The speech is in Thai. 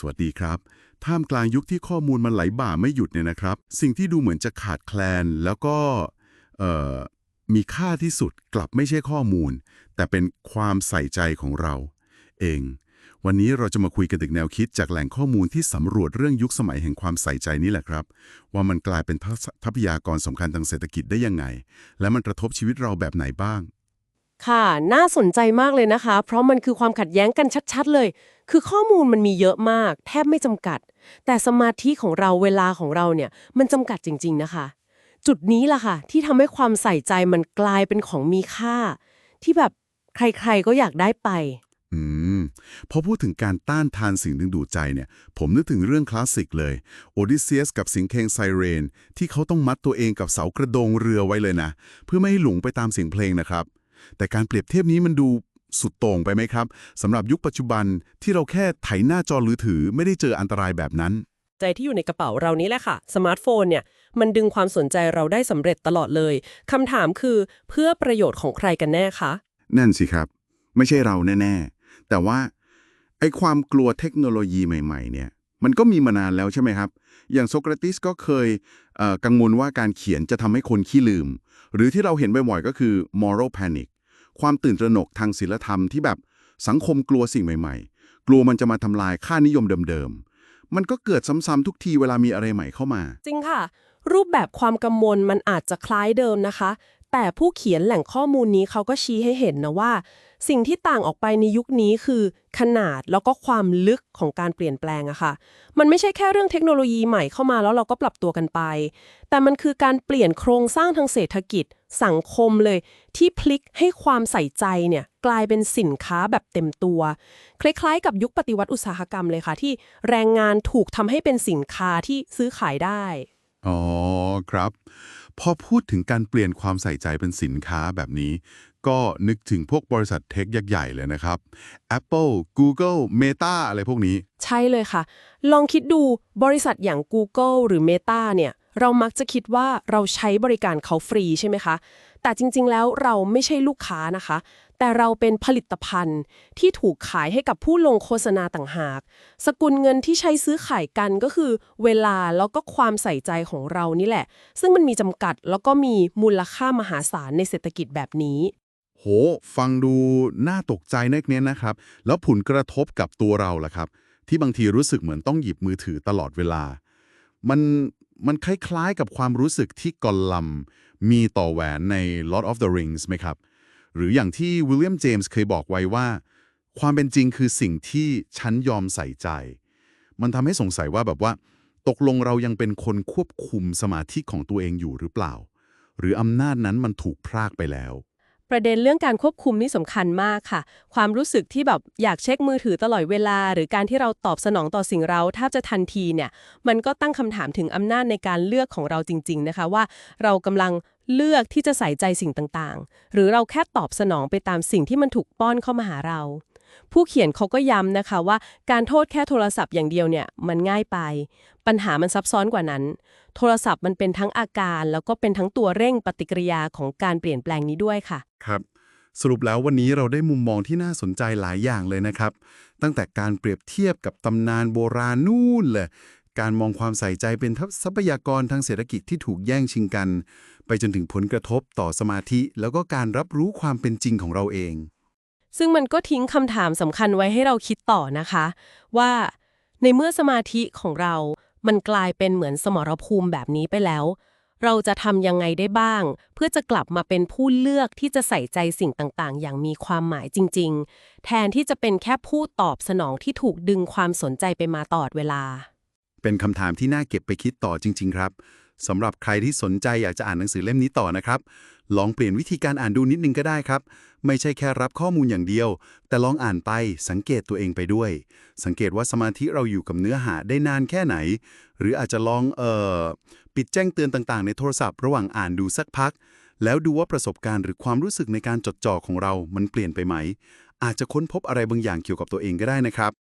สวัสดีครับ ท่ามกลางยุคที่ข้อมูลมันไหลบ่าไม่หยุดเนี่ยนะครับ สิ่งที่ดูเหมือนจะขาดแคลน แล้วก็มีค่าที่สุดกลับไม่ใช่ข้อมูล แต่เป็นความใส่ใจของเรา เอง วันนี้เราจะมาคุยกันถึงแนวคิดจากแหล่งข้อมูลที่สำรวจเรื่องยุคสมัยแห่งความใส่ใจนี่แหละครับ ว่ามันกลายเป็นทรัพยากรสำคัญทางเศรษฐกิจได้ยังไง และมันกระทบชีวิตเราแบบไหนบ้าง ค่ะ น่าสนใจมากเลยนะคะ เพราะมันคือความขัดแย้งกันชัด ๆ เลย คือข้อมูลมันมีเยอะมาก แทบไม่จำกัด แต่สมาธิของเราเวลาของเราเนี่ยมันจำกัดจริง ๆ นะคะ จุดนี้ล่ะค่ะ ที่ทำให้ความใส่ใจมันกลายเป็นของมีค่า ที่แบบใครๆก็อยากได้ไป อืม พอพูดถึงการต้านทานสิ่งดึงดูดใจเนี่ย ผมนึกถึงเรื่องคลาสสิกเลยโอดิเซียสกับสิงเคงไซเรน ที่เขาต้องมัดตัวเองกับเสากระโดงเรือไว้เลยนะ เพื่อไม่ให้หลงไปตามเสียงเพลงนะครับ แต่การเปรียบเทียบนี้มันดู สุดโต่งไปไหมครับสำหรับยุคปัจจุบันที่เราแค่ไถหน้าจอหรือถือไม่ได้เจออันตรายแบบนั้น ใจที่อยู่ในกระเป๋าเรานี้แหละค่ะ สมาร์ทโฟนเนี่ย มันดึงความสนใจเราได้สำเร็จตลอดเลยคำถามคือเพื่อประโยชน์ของใครกันแน่คะ นั่นสิครับ ไม่ใช่เราแน่ ๆ แต่ว่าไอ้ความกลัวเทคโนโลยีใหม่ ๆ เนี่ย มันก็มีมานานแล้วใช่ไหมครับ อย่างโซเครติสก็เคยเอ่อกังวลว่าการเขียนจะทำให้คนขี้ลืม หรือที่เราเห็นบ่อยๆก็คือ moral panic ความตื่นตระหนกทางศีลธรรมที่แบบสังคมกลัวสิ่งใหม่ ๆ กลัวมันจะมาทำลายค่านิยมเดิมๆ มันก็เกิดซ้ำๆทุกทีเวลามีอะไรใหม่เข้ามา จริงค่ะ รูปแบบความกังวลมันอาจจะคล้ายเดิมนะคะ แต่ผู้เขียนแหล่งข้อมูลนี้เขาก็ชี้ให้เห็นนะว่า สิ่งที่ต่างออกไปในยุคนี้คือ ขนาดแล้วก็ความลึกของการเปลี่ยนแปลงอะค่ะ มันไม่ใช่แค่เรื่องเทคโนโลยีใหม่เข้ามาแล้วเราก็ปรับตัวกันไป แต่มันคือการเปลี่ยนโครงสร้างทางเศรษฐกิจ สังคมเลย ที่พลิกให้ความใส่ใจเนี่ยกลายเป็นสินค้าแบบเต็มตัว คล้ายๆ กับยุคปฏิวัติอุตสาหกรรมเลยค่ะ ที่แรงงานถูกทำให้เป็นสินค้าที่ซื้อขายได้ อ๋อครับ พอพูดถึงการเปลี่ยนความใส่ใจเป็นสินค้าแบบนี้ ก็นึกถึงพวกบริษัทเทคยักษ์ใหญ่เลยนะครับ Apple Google Meta อะไรพวกนี้ ใช่เลยค่ะ ลองคิดดูบริษัทอย่าง Google หรือ Meta เนี่ย เรามักจะคิดว่าเราใช้บริการเขาฟรีใช่ไหมคะ แต่จริงๆ แล้วเราไม่ใช่ลูกค้านะคะ แต่เราเป็นผลิตภัณฑ์ที่ถูกขายให้กับผู้ลงโฆษณาต่างหาก สกุลเงินที่ใช้ซื้อขายกันก็คือ เวลาแล้วก็ความใส่ใจของเรานี่แหละ ซึ่งมันมีจำกัดแล้วก็มีมูลค่ามหาศาลในเศรษฐกิจแบบนี้ โห ฟังดูน่าตกใจนักเนี้ยนะครับ แล้วผลกระทบกับตัวเราล่ะครับ ที่บางทีรู้สึกเหมือนต้องหยิบมือถือตลอดเวลา มัน มันคล้ายๆกับความรู้สึกที่กอลลัมมีต่อแหวนใน Lord of the Rings ไหมครับ หรืออย่างที่วิลเลียมเจมส์เคยบอกไว้ว่า ความเป็นจริงคือสิ่งที่ฉันยอมใส่ใจ มันทำให้สงสัยว่าแบบว่า ตกลงเรายังเป็นคนควบคุมสมาธิของตัวเองอยู่หรือเปล่า หรืออำนาจนั้นมันถูกพรากไปแล้ว ประเด็นเรื่องการควบคุมนี่สำคัญมากค่ะ ความรู้สึกที่แบบอยากเช็คมือถือตลอดเวลา หรือการที่เราตอบสนองต่อสิ่งเราแทบจะทันทีเนี่ยมันก็ตั้งคำถามถึงอำนาจในการเลือกของเราจริง ๆนะคะว่า เรากำลังเลือกที่จะใส่ใจสิ่งต่างๆ หรือเราแค่ตอบสนองไปตามสิ่งที่มันถูกป้อนเข้ามาหาเรา ผู้เขียนเขาก็ย้ำนะคะว่าการโทษแค่โทรศัพท์อย่างเดียวเนี่ยมันง่ายไป ปัญหามันซับซ้อนกว่านั้น โทรศัพท์มันเป็นทั้งอาการ แล้วก็เป็นทั้งตัวเร่งปฏิกิริยาของการเปลี่ยนแปลงนี้ด้วยค่ะ ครับ สรุปแล้ววันนี้เราได้มุมมองที่น่าสนใจหลายอย่างเลยนะครับ ตั้งแต่การเปรียบเทียบกับตำนานโบราณนู่นเลยการมองความใส่ใจเป็นทรัพยากรทางเศรษฐกิจที่ถูกแย่งชิงกัน ไปจนถึงผลกระทบต่อสมาธิ แล้วก็การรับรู้ความเป็นจริงของเราเอง ซึ่งมันก็ทิ้งคำถามสำคัญไว้ให้เราคิดต่อนะคะ ว่าในเมื่อสมาธิของเรา มันกลายเป็นเหมือนสมรภูมิแบบนี้ไปแล้ว เราจะทำยังไงได้บ้าง เพื่อจะกลับมาเป็นผู้เลือกที่จะใส่ใจสิ่งต่างๆ อย่างมีความหมายจริง ๆ แทนที่จะเป็นแค่ผู้ตอบสนองที่ถูกดึงความสนใจไปมาตลอดเวลา เป็นคำถามที่น่าเก็บไปคิดต่อจริง ๆ ครับสำหรับใครที่สนใจอยากจะอ่านหนังสือเล่มนี้ต่อนะครับ ลองเปลี่ยนวิธีการอ่านดูนิดนึงก็ได้ครับ ไม่ใช่แค่รับข้อมูลอย่างเดียว แต่ลองอ่านไปสังเกตตัวเองไปด้วย สังเกตว่าสมาธิเราอยู่กับเนื้อหาได้นานแค่ไหน หรืออาจจะลองเอ่อปิดแจ้งเตือนต่างๆ ในโทรศัพท์ระหว่างอ่านดูสักพัก แล้วดูว่าประสบการณ์หรือความรู้สึกในการจดจ่อของเรามันเปลี่ยนไปไหม อาจจะค้นพบอะไรบางอย่างเกี่ยวกับตัวเองก็ได้นะครับ